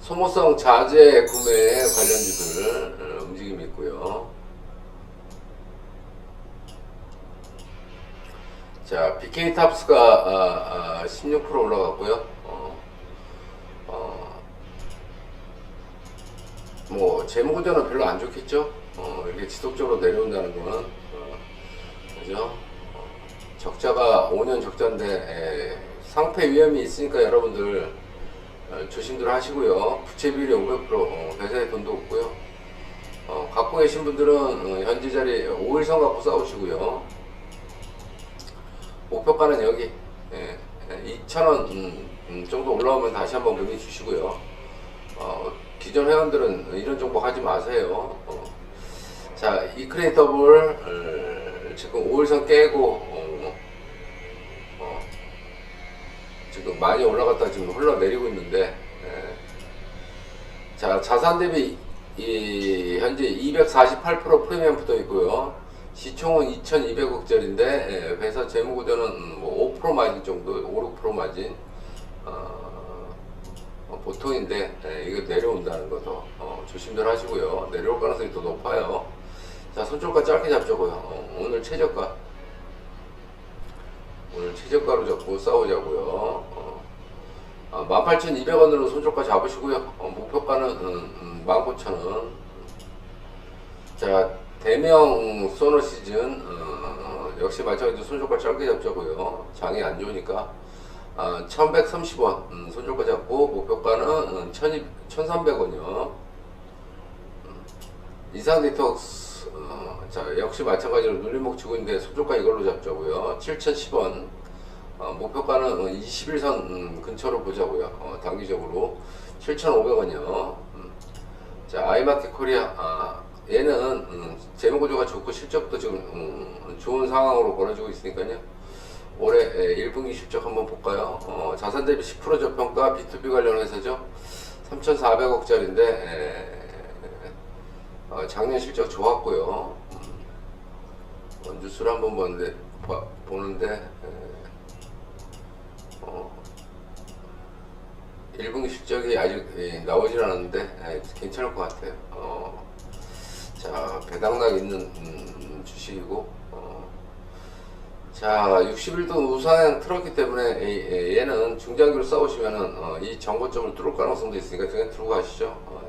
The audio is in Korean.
소모성 자재 구매 관련주들 어, 움직임이 있고요. 자, BK 탑스가 아, 아, 16% 올라갔고요. 어, 어, 뭐 재무구조는 별로 안 좋겠죠. 어, 이렇게 지속적으로 내려온다는 거는 어, 그죠? 어, 적자가 5년 적자인데 에, 상패 위험이 있으니까 여러분들 어, 조심들 하시고요. 부채 비율이 500% 어, 회사에 돈도 없고요. 어, 갖고 계신 분들은 어, 현재 자리 5일선 갖고 싸우시고요. 목표가는 여기 예, 2,000원 음, 음, 정도 올라오면 다시 한번 문의 주시고요. 어, 기존 회원들은 이런 정보 하지 마세요. 어, 자, 이크레이 더블 어, 지금 5일선 깨고 어, 어, 지금 많이 올라갔다 지금 흘러내리고 있는데 예. 자 자산 대비 이 현재 248% 프리미엄 붙어 있고요. 시총은 2,200억짜리인데 예, 회사 재무구조는 뭐 5% 마진 정도, 5, 6% 마진 어, 어, 보통인데 예, 이거 내려온다는 것도 어, 조심들 하시고요. 내려올 가능성이 더 높아요. 자 손절가 짧게 잡자고요. 어, 오늘 최저가 오늘 최저가로 잡고 싸우자고요. 어, 아, 18,200원으로 손절가 잡으시고요. 어, 목표가는 음, 음, 19,000원. 자, 대명 소너 시즌 어, 역시 마찬가지로 손절가 짧게 잡자고요. 장이 안 좋으니까 아, 1,130원 음, 손절가 잡고 목표가는 음, 1,300원이요. 이상 디톡스 어, 자 역시 마찬가지로 눌림목 치고 있는데 손절가 이걸로 잡자고요 7,010원 어, 목표가는 21선 음, 근처로 보자고요. 어, 단기적으로. 7,500원이요. 음. 자 아이마켓 코리아 아, 얘는 음, 재무구조가 좋고 실적도 지금 음, 좋은 상황으로 벌어지고 있으니까요. 올해 에, 1분기 실적 한번 볼까요? 어, 자산 대비 10% 저평가 B2B 관련 회사죠. 3,400억짜리인데 어, 작년 실적 좋았고요. 음, 원주수를 한번 보는데 봐- 보는데 에, 어, 1분기 실적이 아직 예, 나오질 않았는데 에, 괜찮을 것 같아요. 어, 자 배당락 있는 음, 주식이고 어, 자 60일도 우상향 틀었기 때문에 이- 이- 얘는 중장기로 싸우시면은 어, 이 정고점을 뚫을 가능성도 있으니까 그냥 들고 가시죠. 어,